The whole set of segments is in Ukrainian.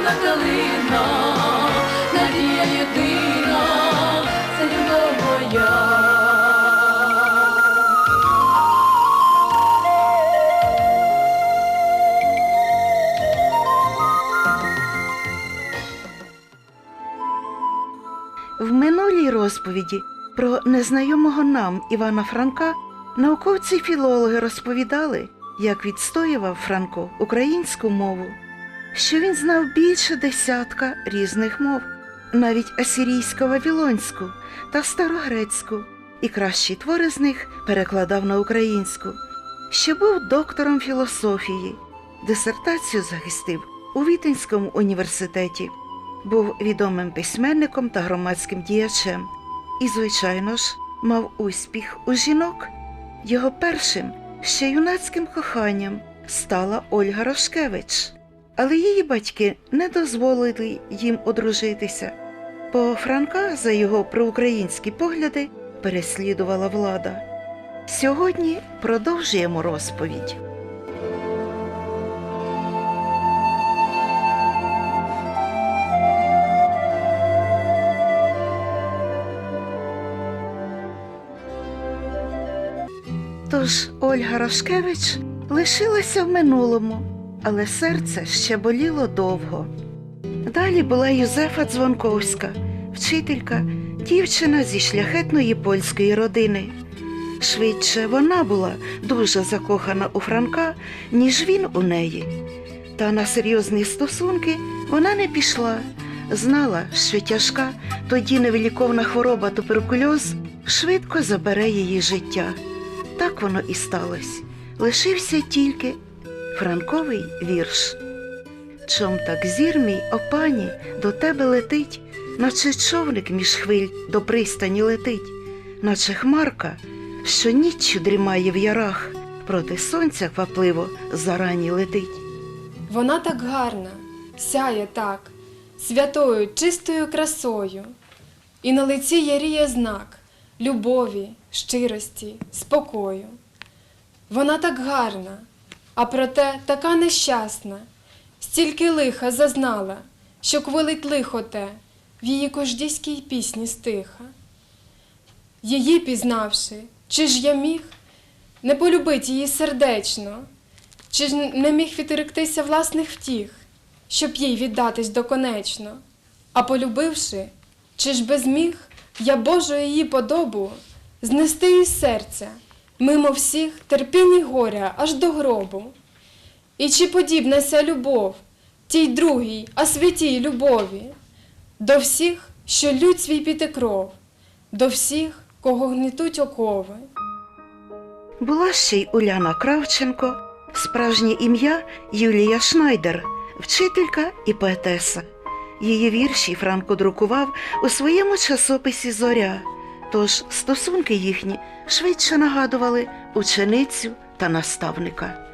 червона калина, надія єдина, це любов моя. В минулій розповіді про незнайомого нам Івана Франка науковці-філологи розповідали, як відстоював Франко українську мову, що він знав більше десятка різних мов, навіть асирійсько-вавілонську та старогрецьку, і кращі твори з них перекладав на українську, що був доктором філософії, дисертацію захистив у Вітенському університеті був відомим письменником та громадським діячем і, звичайно ж, мав успіх у жінок. Його першим ще юнацьким коханням стала Ольга Рошкевич, але її батьки не дозволили їм одружитися, бо Франка за його проукраїнські погляди переслідувала влада. Сьогодні продовжуємо розповідь. Тож Ольга Рашкевич лишилася в минулому, але серце ще боліло довго. Далі була Юзефа Дзвонковська, вчителька, дівчина зі шляхетної польської родини. Швидше вона була дуже закохана у Франка, ніж він у неї. Та на серйозні стосунки вона не пішла, знала, що тяжка, тоді невиліковна хвороба туберкульоз швидко забере її життя. Так воно і сталося. Лишився тільки Франковий вірш. Чом так зір мій, о пані, до тебе летить, наче човник між хвиль до пристані летить, наче хмарка, що ніччю дрімає в ярах, проти сонця квапливо зарані летить. Вона так гарна, сяє так, святою, чистою красою, і на лиці яріє знак любові, щирості, спокою. Вона так гарна, а проте така нещасна, стільки лиха зазнала, що квилить лихо те в її кождійській пісні стиха. Її пізнавши, чи ж я міг не полюбить її сердечно, чи ж не міг відректися власних втіх, щоб їй віддатись доконечно, а полюбивши, чи ж би зміг я Божу її подобу знести із серця, мимо всіх терпінь і горя аж до гробу. І чи подібна ся любов, тій другій, а святій любові, до всіх, що лють свій піти кров, до всіх, кого гнетуть окови. Була ще й Уляна Кравченко, справжнє ім'я Юлія Шнайдер, вчителька і поетеса. Її вірші Франко друкував у своєму часописі Зоря, тож стосунки їхні швидше нагадували ученицю та наставника.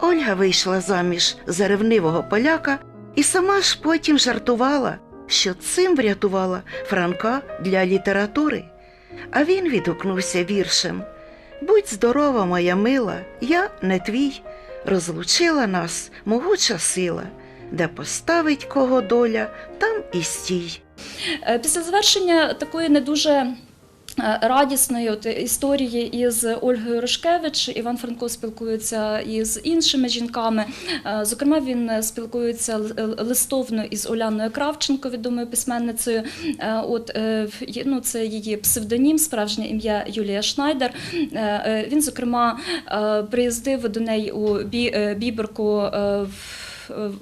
Ольга вийшла заміж за ревнивого поляка і сама ж потім жартувала, що цим врятувала Франка для літератури. А він відгукнувся віршем Будь здорова, моя мила, я не твій, розлучила нас могуча сила, де поставить кого доля, там і стій. Е, Після завершення такої не дуже радісної от історії із Ольгою Рошкевич Іван Франко спілкується із іншими жінками. Е, Зокрема, він спілкується листовно із Оляною Кравченко, відомою письменницею. Е, От е, ну, це її псевдонім, справжнє ім'я Юлія Шнайдер. Е, е, Він, зокрема, е, приїздив до неї у Бі- е, Біберку. е, в-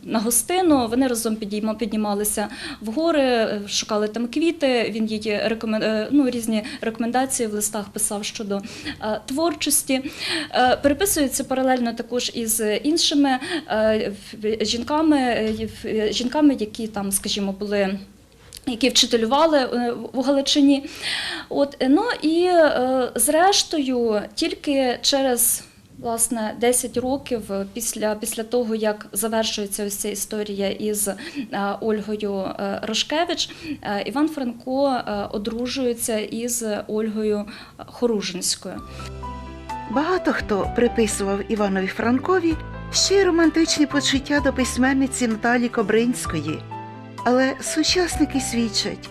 на гостину. Вони разом піднімалися в гори, е, шукали там квіти. Він їй рекомен... е, ну, різні рекомендації в листах писав щодо е, творчості. Е, Переписується паралельно також із іншими е, жінками, е, жінками, які там, скажімо, були. Які вчителювали е, у Галичині. От, е, ну і е, зрештою, тільки через власне 10 років після, після того, як завершується ось ця історія із е, Ольгою е, Рошкевич, е, Іван Франко одружується із Ольгою Хоружинською. Багато хто приписував Іванові Франкові ще й романтичні почуття до письменниці Наталі Кобринської. Але сучасники свідчать,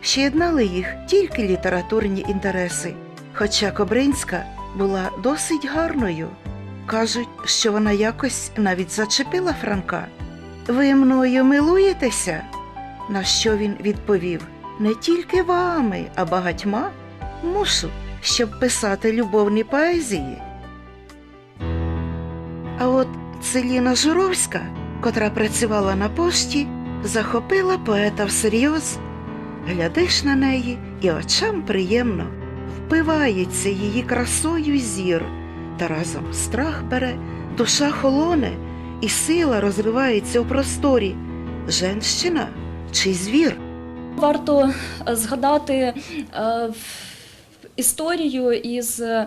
що єднали їх тільки літературні інтереси, хоча Кобринська була досить гарною. Кажуть, що вона якось навіть зачепила Франка. Ви мною милуєтеся? На що він відповів: Не тільки вами, а багатьма мушу, щоб писати любовні поезії. А от Целіна Журовська, котра працювала на пошті, захопила поета всерйоз. Глядиш на неї, і очам приємно впивається її красою зір, та разом страх бере, душа холоне, і сила розривається у просторі. Женщина чи звір? Варто е, згадати е, історію із е,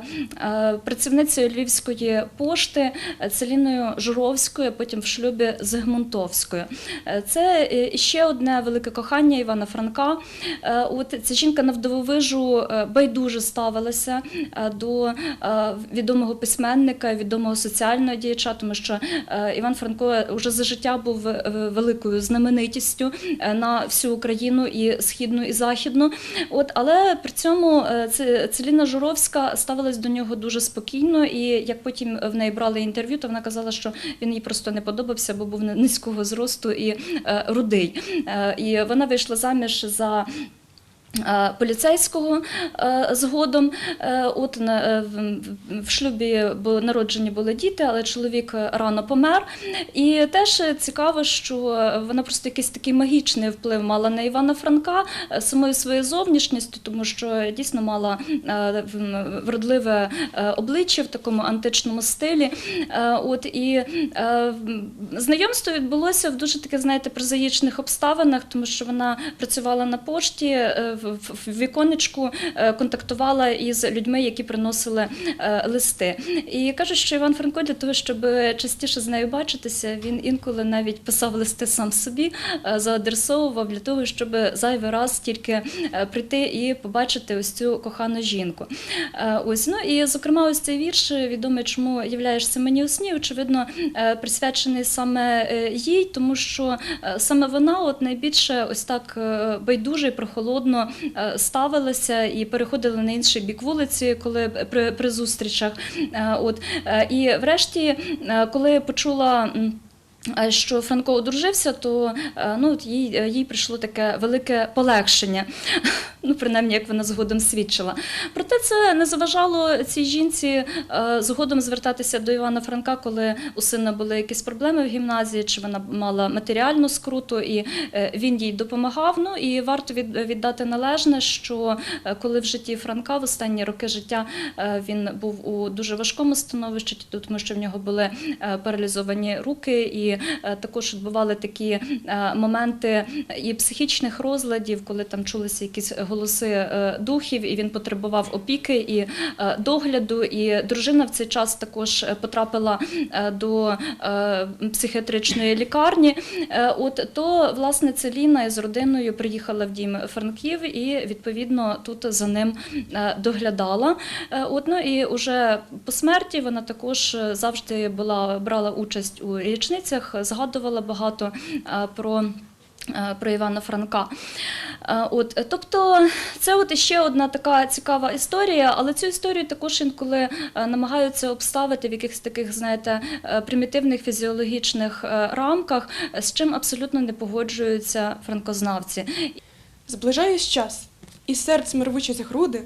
працівницею Львівської пошти Целіною Журовською, потім в шлюбі з Гмонтовською. Е, Це е, ще одне велике кохання Івана Франка. От ця жінка навдивовижу е, байдуже ставилася до відомого письменника, відомого соціального діяча, тому що Іван Франко вже за життя був великою знаменитістю на всю Україну і східну, і західну. От, але при цьому це Целіна Журовська ставилась до нього дуже спокійно, і як потім в неї брали інтерв'ю, то вона казала, що він їй просто не подобався, бо був низького зросту і е, рудий. Е, і вона вийшла заміж за. Е, Поліцейського е, згодом, Е, от в- шлюбі народжені були діти, але чоловік рано помер. І теж цікаво, що вона просто якийсь такий магічний вплив мала на Івана Франка самою своєю зовнішністю, тому що дійсно мала вродливе обличчя в такому античному стилі. От і знайомство відбулося в дуже таких, знаєте, прозаїчних обставинах, тому що вона працювала на пошті в- віконечку, е, контактувала із людьми, які приносили е, листи. І кажуть, що Іван Франко для того, щоб частіше з нею бачитися, він інколи навіть писав листи сам собі, е, заадресовував для того, щоб зайвий раз тільки прийти і побачити ось цю кохану жінку. Ось ну і зокрема, ось цей вірш відомий, чому являєшся мені у сні. Очевидно, присвячений саме їй, тому що саме вона, от найбільше ось так байдуже і прохолодно е, ставилася і переходили на інший бік вулиці, коли при, при зустрічах. Е, От е, і врешті, коли почула. Е, Що Франко одружився, то е, ну, от їй, е, їй прийшло таке велике полегшення, ну, принаймні, як вона згодом свідчила. Проте це не заважало цій жінці згодом звертатися до Івана Франка, коли у сина були якісь проблеми в гімназії, чи вона мала матеріальну скруту, і він їй допомагав. Ну і варто від- віддати належне, що коли в житті Франка в останні роки життя він був у дуже важкому становищі, тому що в нього були паралізовані руки, і е, також відбували такі е, моменти і психічних розладів, коли там чулися якісь голоси е, духів, і він потребував опіки і догляду. І дружина в цей час також потрапила до психіатричної лікарні. От то власне Целіна із родиною приїхала в дім Франків і відповідно тут за ним доглядала. От ну і уже по смерті вона також завжди була брала участь у річницях, згадувала багато е, про. е, Про Івана Франка. Е, От, тобто, це от іще одна така цікава історія, але цю історію також інколи намагаються обставити в якихось таких, знаєте, примітивних фізіологічних рамках, з чим абсолютно не погоджуються франкознавці. Зближаюсь час, і серць рвуче груди,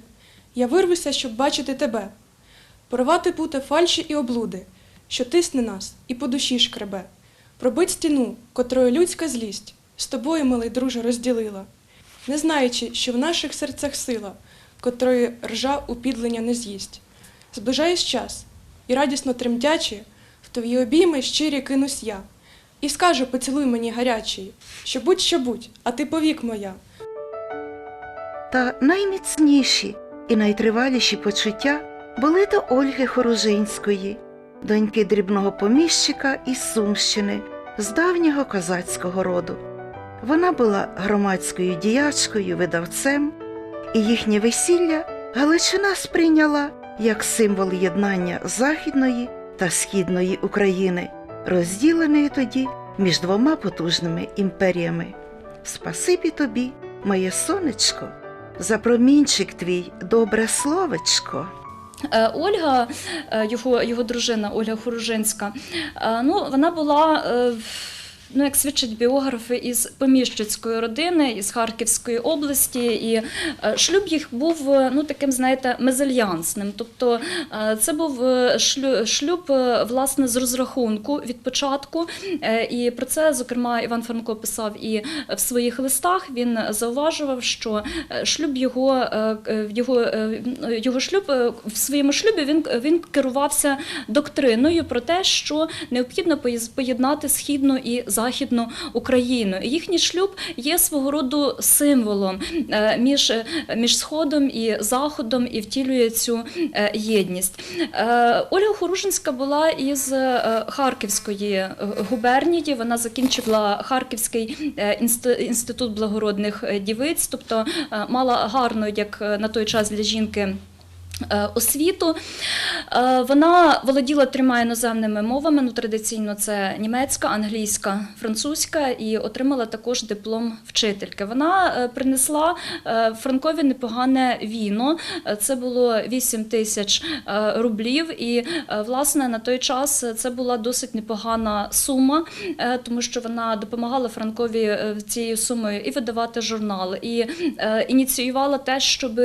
я вирвуся, щоб бачити тебе, порвати пути фальші і облуди, що тисне нас і по душі шкребе, пробить стіну, котрою людська злість з тобою, милий друже, розділила, не знаючи, що в наших серцях сила, котрої ржа упідлення не з'їсть. Зближаюсь час, і радісно тремтячи, в твої обійми щирі кинусь я, і скажу, поцілуй мені гарячий, що будь що будь, а ти повік моя. Та найміцніші і найтриваліші почуття були до Ольги Хоружинської, доньки дрібного поміщика із Сумщини, з давнього козацького роду. Вона була громадською діячкою, видавцем, і їхнє весілля Галичина сприйняла як символ єднання Західної та Східної України, розділеної тоді між двома потужними імперіями. Спасибі тобі, моє сонечко, за промінчик твій добре словечко. Е, Ольга, е, його, його дружина Ольга Хоружинська, е, ну, вона була. Ну, як свідчать біографи із поміщицької родини із Харківської області, і е, шлюб їх був е, ну таким, знаєте, мезальянсним. Тобто е, це був шлюб власне з розрахунку від початку. І про це, зокрема, Іван Франко писав і в своїх листах. Він зауважував, що шлюб його, його, е, його шлюб в своєму шлюбі він, він керувався доктриною про те, що необхідно поєднати східну і західну Україну. І їхній шлюб є свого роду символом е, між, між сходом і заходом і втілює цю е, єдність. Е, Ольга Хорушинська була із е, Харківської е, губернії. Вона закінчила Харківський е, інститут благородних е, дівиць, тобто е, мала гарну, як е, на той час для жінки. Е, Освіту Е, вона володіла трьома іноземними мовами. Ну традиційно це німецька, англійська, французька, і отримала також диплом вчительки. Вона е, принесла Франкові непогане віно. Це було 8 тисяч рублів. І власне на той час це була досить непогана сума, тому що вона допомагала Франкові цією сумою і видавати журнал, і ініціювала те, щоб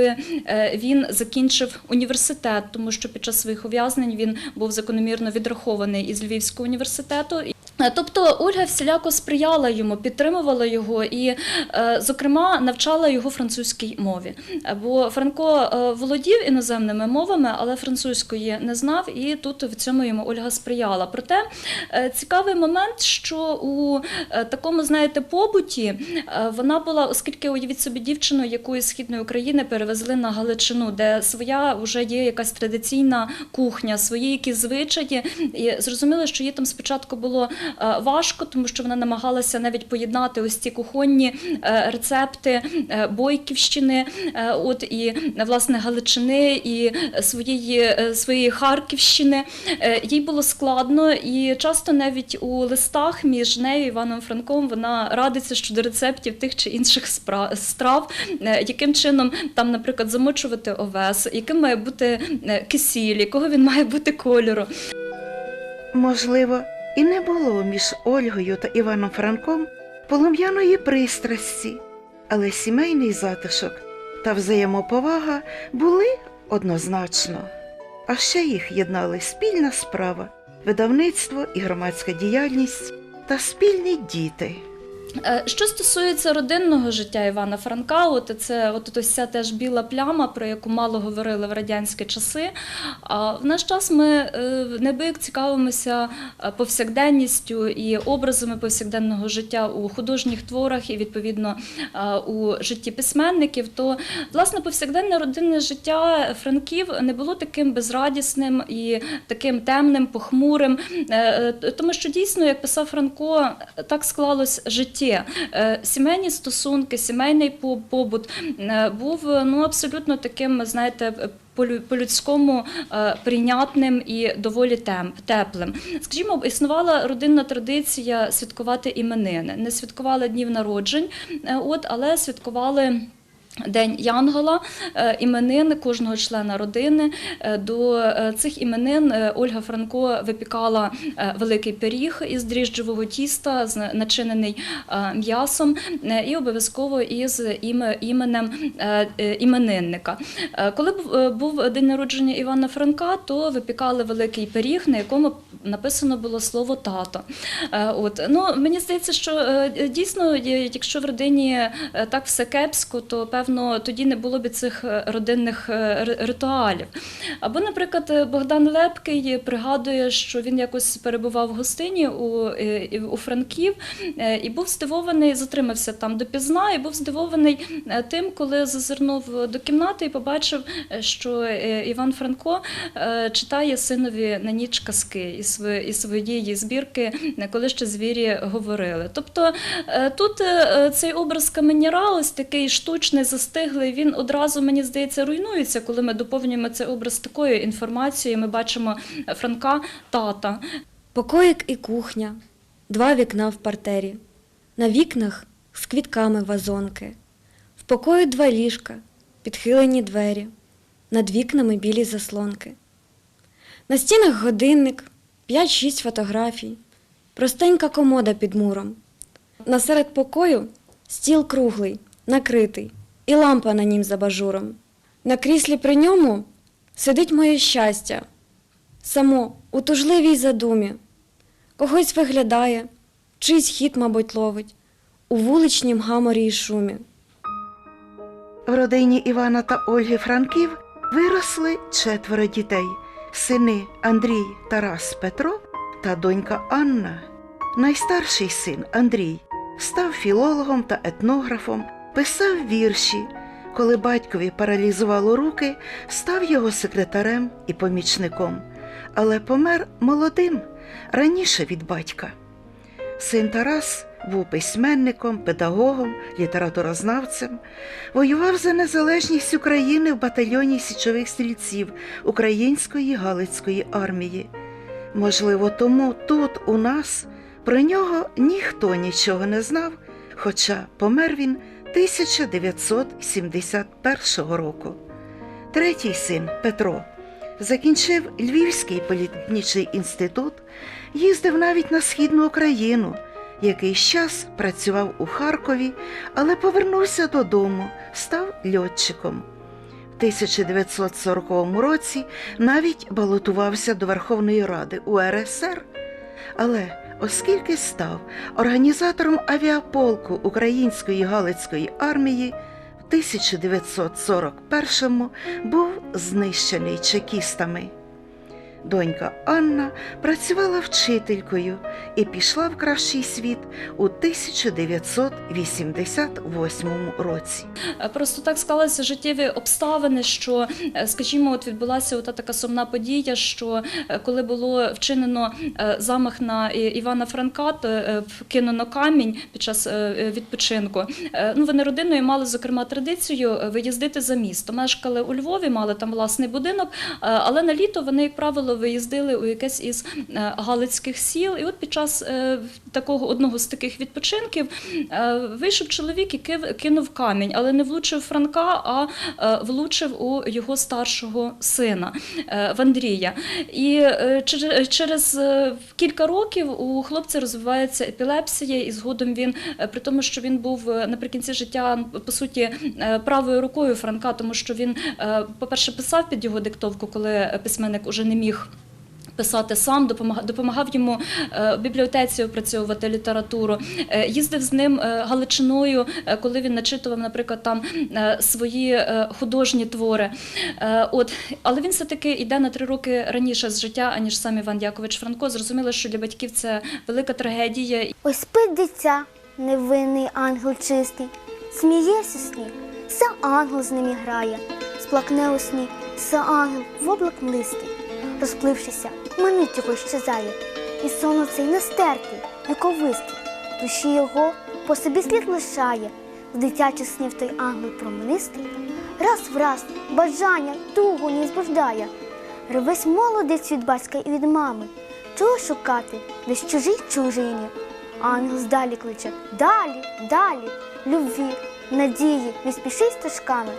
він закінчив університет, тому що під час своїх ув'язнень він був закономірно відрахований із Львівського університету. Е, Тобто Ольга всіляко сприяла йому, підтримувала його і, е, зокрема, навчала його французькій мові. Бо Франко е, володів іноземними мовами, але французької не знав, і тут в цьому йому Ольга сприяла. Проте цікавий момент, що у такому, знаєте, побуті вона була, оскільки уявіть собі дівчину, яку із східної України перевезли на Галичину, де своя вже є якась традиційна кухня, свої якісь звичаї. І зрозуміло, що їй там спочатку було важко, тому що вона намагалася навіть поєднати ось ці кухонні е, рецепти е, Бойківщини, е, от і е, власне Галичини, і своєї, е, своєї Харківщини. Е, Їй було складно, і часто навіть у листах між нею і Іваном Франком вона радиться щодо рецептів тих чи інших страв, е, яким чином там, наприклад, замочувати овес, яким має бути е, кисіль, якого він має бути кольору. Можливо, і не було між Ольгою та Іваном Франком полум'яної пристрасті, але сімейний затишок та взаємоповага були однозначно. А ще їх єднали спільна справа, видавництво і громадська діяльність та спільні діти. Е, Що стосується родинного життя Івана Франка, от це от ось ця теж біла пляма, про яку мало говорили в радянські часи. А в наш час ми е, цікавимося е, повсякденністю і образами повсякденного життя у художніх творах і відповідно у житті письменників. То власне повсякденне родинне життя Франків не було таким безрадісним і таким темним, похмурим, тому що дійсно, як писав Франко, так склалось життя. Е, Сімейні стосунки, сімейний по- побут е, був е, ну абсолютно таким, знаєте, по-людському е, прийнятним і доволі темп теплим. Скажімо, існувала родинна традиція святкувати іменини. Не святкували днів народжень, от, але святкували. День Янгола, е, іменин кожного члена родини. Е, До е, цих іменин Ольга Франко випікала великий пиріг із дріжджового тіста, начинений м'ясом, і обов'язково із іменем іменинника. Коли був- день народження Івана Франка, то випікали великий пиріг, на якому написано було слово тато. От ну мені здається, що дійсно, якщо в родині так все кепсько, то певно тоді не було б цих е, родинних е, ритуалів. Або, наприклад, Богдан Лепкий пригадує, що він якось перебував в гостині у, е, у Франків і був здивований, затримався там допізна, і був здивований тим, коли зазирнув до кімнати і побачив, що Іван Франко читає синові на ніч казки із своєї збірки, коли ще звірі говорили. Тобто тут цей образ каменяра, ось такий штучний, застиглий, він одразу, мені здається, руйнується, коли ми доповнюємо цей образ такою інформацією. Ми бачимо е, Франка тата. Покоїк і кухня, два вікна в партері. На вікнах з квітками вазонки. В покої два ліжка, підхилені двері, над вікнами білі заслонки. На стінах годинник, 5-6 фотографій, простенька комода під муром. Насеред покою стіл круглий, накритий, і лампа на нім за бажуром. На кріслі при ньому сидить моє щастя, само у тужливій задумі. Когось виглядає, чийсь хід, мабуть, ловить, у вуличнім гаморі й шумі. В родині Івана та Ольги Франків виросли четверо дітей: сини Андрій, Тарас, Петро та донька Анна. Найстарший син Андрій став філологом та етнографом, писав вірші. Коли батькові паралізувало руки, став його секретарем і помічником, але помер молодим раніше від батька. Син Тарас був письменником, педагогом, літературознавцем, воював за незалежність України в батальйоні січових стрільців Української Галицької армії. Можливо, тому тут, у нас, про нього ніхто нічого не знав, хоча помер він 1971 року. Третій син Петро закінчив Львівський політехнічний інститут, їздив навіть на східну Україну, якийсь час працював у Харкові, але повернувся додому, став льотчиком. В 1940 році навіть балотувався до Верховної Ради URSR. Але оскільки став організатором авіаполку Української Галицької армії, в 1941-му був знищений чекістами. Донька Анна працювала вчителькою і пішла в кращий світ у 1988 році. Е, Просто так склалися життєві обставини, що, е, скажімо, от відбулася ота така сумна подія, що е, коли було вчинено замах на Івана Франка, то вкинено камінь під час відпочинку. Ну, вони родиною мали, зокрема, традицію виїздити за місто. Мешкали у Львові, мали там власний будинок, але на літо вони, як правило, виїздили у якесь із е, галицьких сіл. І от під час е, такого одного з таких відпочинків е, вийшов чоловік і кив- кинув камінь, але не влучив Франка, а влучив у його старшого сина в Андрія. І через кілька років у хлопця розвивається епілепсія, і згодом він, при тому, що він був наприкінці життя, по суті, правою рукою Франка, тому що він, по-перше, писав під його диктовку, коли письменник уже не міг. Писати сам, допомагав, допомагав йому е, в бібліотеці опрацьовувати літературу, е, їздив з ним е, Галичиною, коли він начитував, наприклад, там свої художні твори. От, але він все-таки йде на три роки раніше з життя, аніж сам Іван Якович Франко. Зрозуміло, що для батьків це велика трагедія. Ось спить дитя, невинний ангел чистий, сміється сні, все ангел з ним грає, сплакне у сні, все ангел в облак млистий, розплившися, манить його щезає, і сон оцей нестерпний, віковистий, душі його по собі слід лишає, в дитячі снів той ангел променистий, раз в раз бажання тугу не збуждає. Ревись молодець від батька і від мами, чого шукати? Десь чужій чужині. Ангел здалі кличе. Далі, далі, любві, надії, не спіши стежками.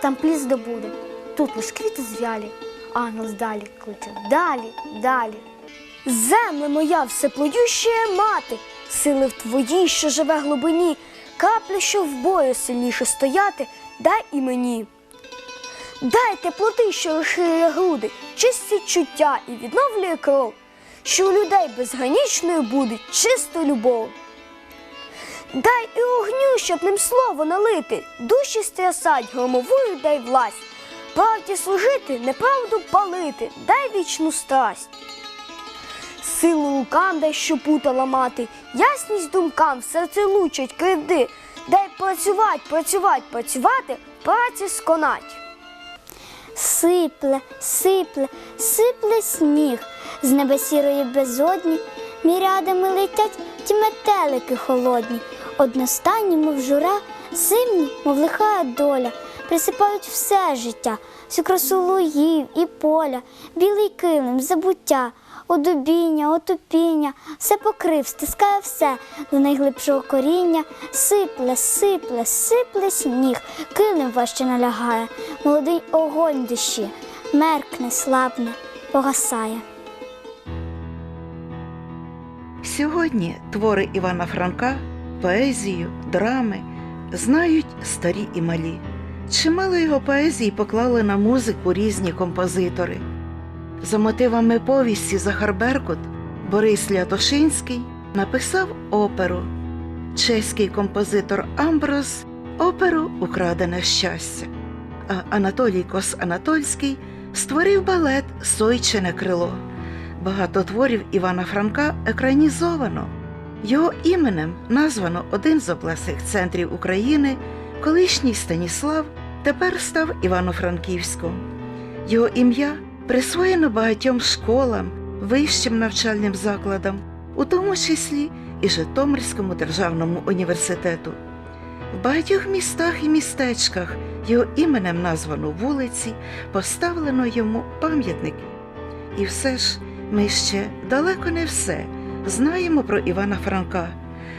Там плід здобуде, тут лиш квіти звялі. Ангел здалі кличе далі, далі. Земле моя всеплодюща мати, сили в твоїй, що живе глибині, капля, що в бою сильніше стояти, дай і мені. Дай теплоти, що розширює груди, чисті чуття і відновлює кров, що у людей безгранічною буде чиста любов. Дай і огню, щоб ним слово налити, душі стрясать, громовою дай власть, правді служити, неправду палити, дай вічну страсть. Силу рукам дай, що пута ламати, ясність думкам в серці лучать кривди, дай працювати, працювати, працювати, праці сконать. Сипле, сипле, сипле сніг, з неба сірої безодні, мірядами летять ті метелики холодні, одностайні, мов жура, зимні, мов лиха доля, присипають все життя, всю красу лугів і поля, білий килим, забуття, одубіння, отупіння, все покрив, стискає все до найглибшого коріння, сипле, сипле, сипле сніг, килим важче налягає, молодий огонь душі, меркне, слабне, погасає. Сьогодні твори Івана Франка, поезію, драми знають старі і малі. Чимало його поезії поклали на музику різні композитори. За мотивами повісті Захар Беркут Борис Лятошинський написав оперу. Чеський композитор Амброс оперу Украдене щастя. А Анатолій Кос Анатольський створив балет Сойчине крило. Багато творів Івана Франка екранізовано. Його іменем названо один з обласних центрів України, колишній Станіслав тепер став Івано-Франківськом. Його ім'я присвоєно багатьом школам, вищим навчальним закладам, у тому числі і Житомирському державному університету. В багатьох містах і містечках його іменем названо вулиці, поставлено йому пам'ятники. І все ж ми ще далеко не все знаємо про Івана Франка,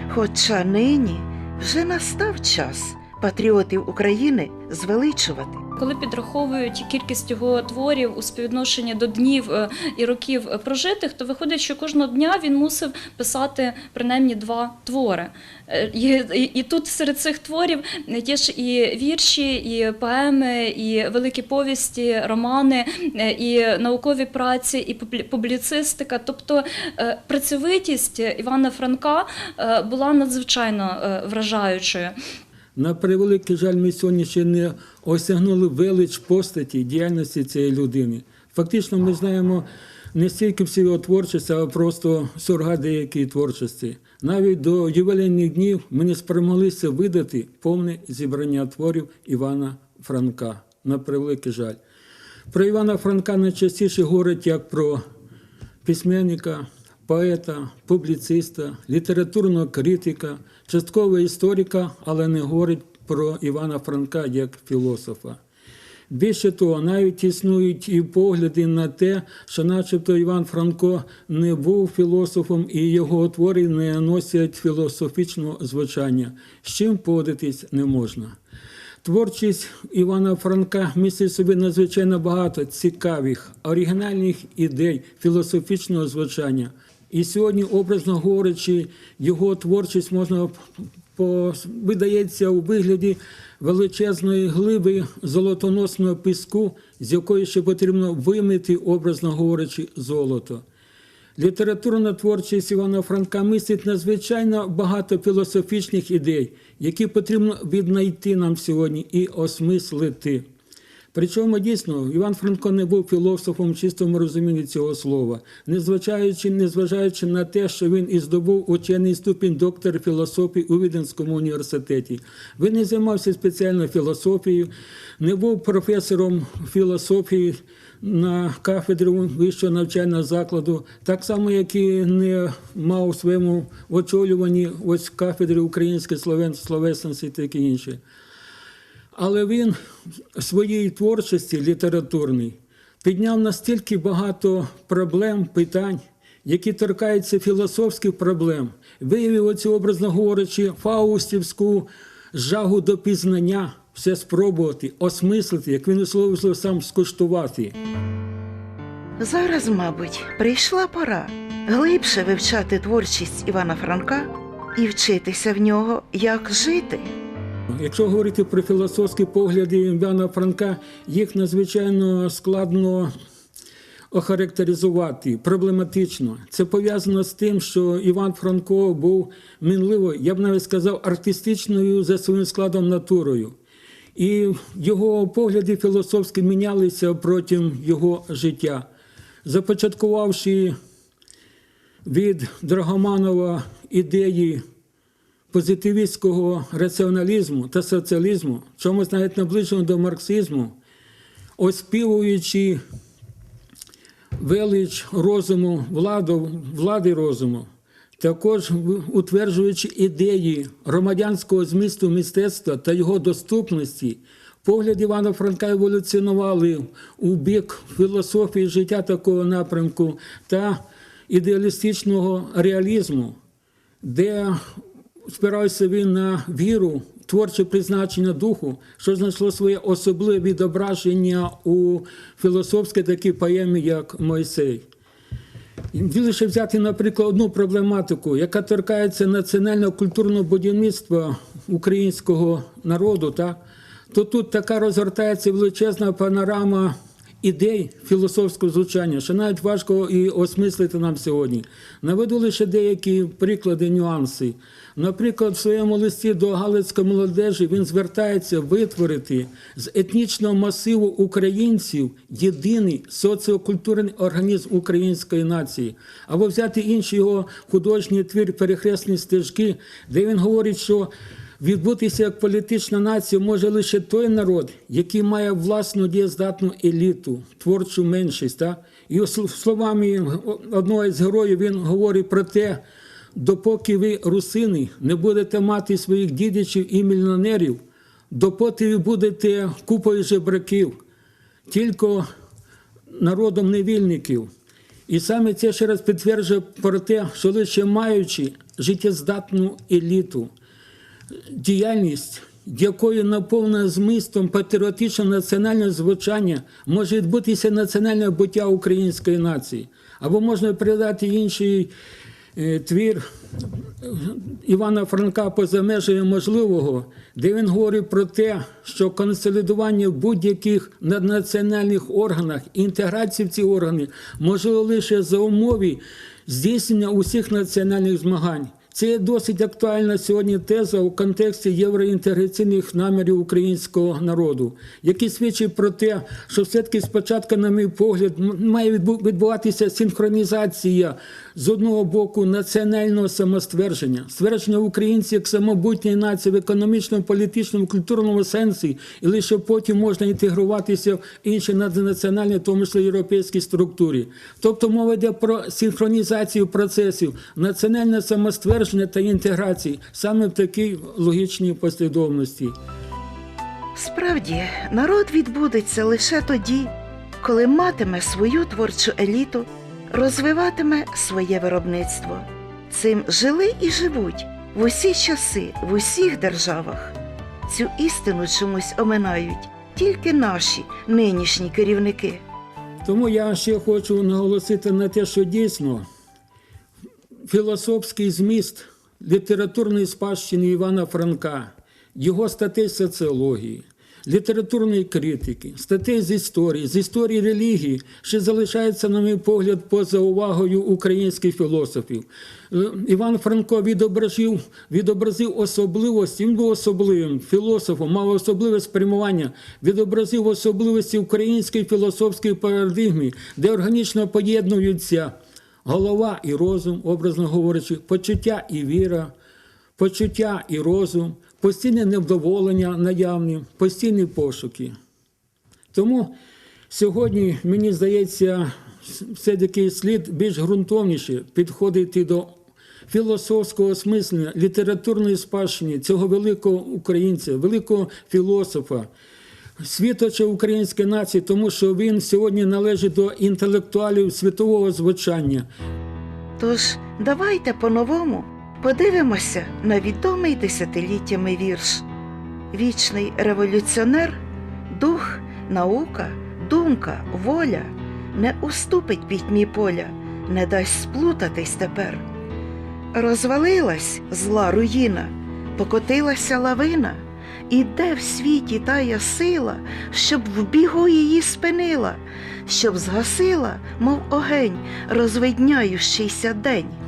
хоча нині вже настав час патріотів України звеличувати. Коли підраховують кількість його творів у співвідношенні до днів е, і років е, прожитих, то виходить, що кожного дня він мусив писати принаймні два твори. Е, І, і, і тут серед цих творів є ж і вірші, і поеми, і великі повісті, романи, і наукові праці, і публі- публіцистика. Тобто працьовитість Івана Франка була надзвичайно вражаючою. На превеликий жаль, ми сьогодні ще не осягнули велич постаті діяльності цієї людини. Фактично, ми знаємо не стільки всі його творчості, а просто сургат деякої творчості. Навіть до ювілейних днів ми не спромоглися видати повне зібрання творів Івана Франка. На превеликий жаль. Про Івана Франка найчастіше говорять як про письменника, поета, публіциста, літературного критика, частково історика, але не говорить про Івана Франка як філософа. Більше того, навіть існують і погляди на те, що начебто Іван Франко не був філософом і його твори не носять філософічного звучання, з чим погодитись не можна. Творчість Івана Франка містить собі надзвичайно багато цікавих, оригінальних ідей філософічного звучання. І сьогодні, образно говорячи, його творчість можна по, видається у вигляді величезної глиби золотоносного піску, з якої ще потрібно вимити, образно говорячи, золото. Літературна творчість Івана Франка містить надзвичайно багато філософічних ідей, які потрібно віднайти нам сьогодні і осмислити. Причому дійсно Іван Франко не був філософом в чистому розумінні цього слова, незважаючи, незважаючи на те, що він і здобув учений ступінь доктор філософії у Віденському університеті. Він не займався спеціально філософією, не був професором філософії на кафедрі вищого навчального закладу, так само, як і не мав у своєму очолюванні ось кафедри української словесності і таке інше. Але він в своїй творчості літературній підняв настільки багато проблем, питань, які торкаються філософських проблем, виявив оцю, образно говорячи, фаустівську жагу до пізнання, все спробувати, осмислити, як він условив сам скуштувати. Зараз, мабуть, прийшла пора глибше вивчати творчість Івана Франка і вчитися в нього, як жити. Якщо говорити про філософські погляди Івана Франка, їх надзвичайно складно охарактеризувати, проблематично. Це пов'язано з тим, що Іван Франко був мінливо, я б навіть сказав, артистичною за своїм складом натурою. І його погляди філософські мінялися протягом його життя, започаткувавши від Драгоманова ідеї позитивістського раціоналізму та соціалізму, чомусь навіть наближено до марксизму, оспівуючи велич розуму, владу, влади розуму, також утверджуючи ідеї громадянського змісту мистецтва та його доступності, погляд Івана Франка еволюціонували у бік філософії життя такого напрямку та ідеалістичного реалізму, де спирався він на віру, творче призначення духу, що знайшло своє особливе відображення у філософській такій поемі, як Мойсей. Лише взяти, наприклад, одну проблематику, яка торкається національного культурного будівництва українського народу, так? то тут така розгортається величезна панорама ідей філософського звучання, що навіть важко і осмислити нам сьогодні. Наведу лише деякі приклади, нюанси. Наприклад, в своєму листі до Галицької молодежі він звертається витворити з етнічного масиву українців єдиний соціокультурний організм української нації, або взяти інший його художній твір Перехресні стежки, де він говорить, що Відбутися як політична нація може лише той народ, який має власну дієздатну еліту, творчу меншість. Так? І словами одного із героїв він говорить про те, допоки ви, русини, не будете мати своїх дідичів і мільйонерів, допоки ви будете купою жебраків, тільки народом невільників. І саме це ще раз підтверджує про те, що лише маючи життєздатну еліту, діяльність, якою наповнена змістом патріотичне національне звучання, може відбутися національне буття української нації. Або можна передати інший е, твір Івана Франка поза межами можливого, де він говорить про те, що консолідування в будь-яких наднаціональних органах, інтеграція в ці органи можливо лише за умови здійснення усіх національних змагань. Це є досить актуальна сьогодні теза у контексті євроінтеграційних намірів українського народу, які свідчать про те, що все-таки спочатку, на мій погляд, має відбу- відбуватися синхронізація з одного боку національного самоствердження, ствердження українців як самобутньої нації в економічному, політичному, культурному сенсі, і лише потім можна інтегруватися в інші наднаціональні, в тому числі європейські структури. Тобто мова йде про синхронізацію процесів, національне самоствердження та інтеграції саме в такій логічній послідовності. Справді, народ відбудеться лише тоді, коли матиме свою творчу еліту, розвиватиме своє виробництво. Цим жили і живуть в усі часи, в усіх державах. Цю істину чомусь оминають тільки наші нинішні керівники. Тому я ще хочу наголосити на те, що дійсно філософський зміст літературної спадщини Івана Франка, його статей соціології, літературної критики, статей з історії, з історії релігії, ще залишається, на мій погляд, поза увагою українських філософів. Е, Іван Франко відобразив, відобразив особливості, він був особливим філософом, мав особливе спрямування, відобразив особливості української філософської парадигми, де органічно поєднуються голова і розум, образно говорячи, почуття і віра, почуття і розум, постійне невдоволення наявним, постійні пошуки. Тому сьогодні, мені здається, все-таки слід більш ґрунтовніше підходити до філософського осмислення, літературної спадщини цього великого українця, великого філософа, світоча української нації, тому що він сьогодні належить до інтелектуалів світового звучання. Тож давайте по-новому подивимося на відомий десятиліттями вірш. Вічний революціонер, дух, наука, думка, воля не уступить пітьмі поля, не дасть сплутатись тепер. Розвалилась зла руїна, покотилася лавина, і де в світі тая сила, щоб в бігу її спинила, щоб згасила, мов огень, розвидняючийся день.